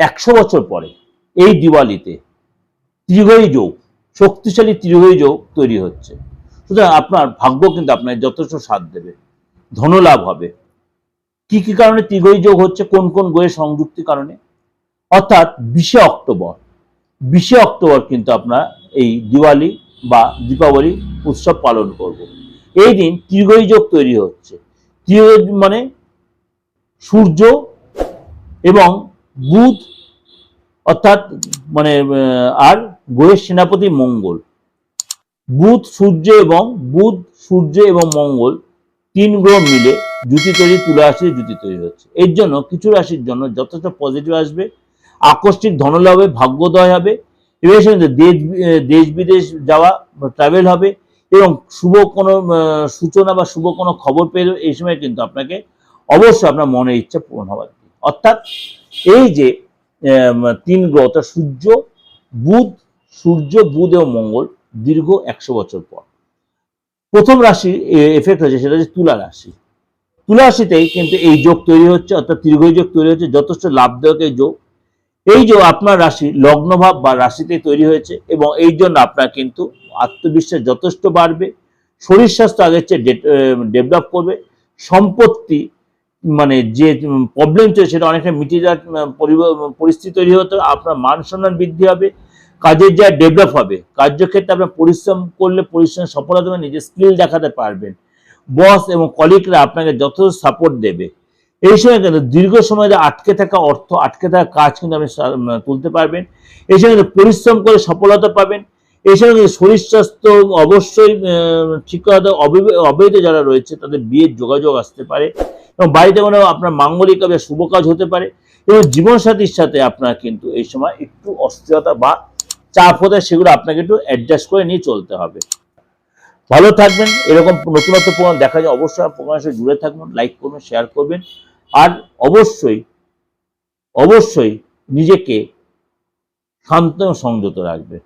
একশো বছর পরে এই দিওয়ালিতে ত্রিগয়ী যোগ, শক্তিশালী ত্রিগয়ী যোগ তৈরি হচ্ছে। সুতরাং আপনার ভাগ্য কিন্তু আপনার যথেষ্ট সাথ দেবে, ধনলাভ হবে। কি কি কারণে ত্রিগয়ী যোগ হচ্ছে, কোন কোন গ্রহের সংযুক্তির কারণে? অর্থাৎ বিশে অক্টোবর বিশে অক্টোবর কিন্তু আপনার এই দিওয়ালি বা দীপাবলি উৎসব পালন করব। এই দিন ত্রিগয়ী যোগ তৈরি হচ্ছে। ত্রিগয়ী মানে সূর্য এবং বুধ, অর্থাৎ মানে আর গ্রহের সেনাপতি মঙ্গল। বুধ, সূর্য এবং, বুধ, সূর্য এবং মঙ্গল তিন গ্রহ মিলে জুতি তৈরি, তুলা রাশির জুতি তৈরি হচ্ছে। এর জন্য কিছু রাশির জন্য যথেষ্ট পজিটিভ আসবে, আকস্মিক ধনলাভ হবে ভাগ্যোদয় হবে, এবং সঙ্গে দেশ দেশ বিদেশ যাওয়া ট্রাভেল হবে, এবং শুভ কোনো সূচনা বা শুভ কোনো খবর পেলে এই সময় কিন্তু আপনাকে অবশ্যই আপনার মনের ইচ্ছা পূরণ হওয়ার অর্থাৎ এই যে তিন গ্রহ অর্থাৎ সূর্য, বুধ সূর্য, বুধ এবং মঙ্গল দীর্ঘ একশো বছর পর। প্রথম রাশি এফেক্ট হয়েছে সেটা হচ্ছে তুলা রাশি। তুলা রাশিতেই কিন্তু এই যোগ তৈরি হচ্ছে, অর্থাৎ দীর্ঘই যোগ তৈরি হচ্ছে, যথেষ্ট লাভদায়ক এই যোগ। এই যোগ আপনার রাশি লগ্নভাব বা রাশিতে তৈরি হয়েছে এবং এই জন্য আপনার কিন্তু আত্মবিশ্বাস যথেষ্ট বাড়বে, শরীর স্বাস্থ্য আগের চেয়ে ডেভেলপ করবে, সম্পত্তি মানে যে প্রবলেম চলছে সেটা অনেকটা মিটে যাওয়ার পরিস্থিতি তৈরি হতো আপনার মান সম্মান বৃদ্ধি হবে কাজের যা ডেভেলপ হবে কার্যক্ষেত্রে আপনার পরিশ্রম করলে পরিশ্রমের সফলতা হবে, নিজের স্কিল দেখাতে পারবেন। বস এবং কলিগরা আপনাকে যথেষ্ট সাপোর্ট দেবে। এই সময় কিন্তু দীর্ঘ সময় আটকে থাকা অর্থ আটকে থাকা কাজ কিন্তু আপনি তুলতে পারবেন। এই সময় কিন্তু পরিশ্রম করে সফলতা পাবেন এই সময় কিন্তু শরীর স্বাস্থ্য অবশ্যই ঠিক কথা অবৈধ যারা রয়েছে তাদের বিয়ের যোগাযোগ আসতে পারে। এবং বাড়িতে কোনো আপনার মাঙ্গলিক বা শুভ কাজ হতে পারে, এবং জীবনসাথীর সাথে আপনার কিন্তু এই সময় একটু অস্থিরতা বা চাপ হতে সেগুলো আপনাকে একটু অ্যাডজাস্ট করে নিয়ে চলতে হবে। ভালো থাকবেন, এরকম নতুনত্ব প্রোগ্রাম দেখা যায় অবশ্যই প্রোগ্রামের সাথে জুড়ে থাকবেন লাইক করবেন শেয়ার করবেন, আর অবশ্যই অবশ্যই নিজেকে শান্ত এবং সংযত রাখবেন।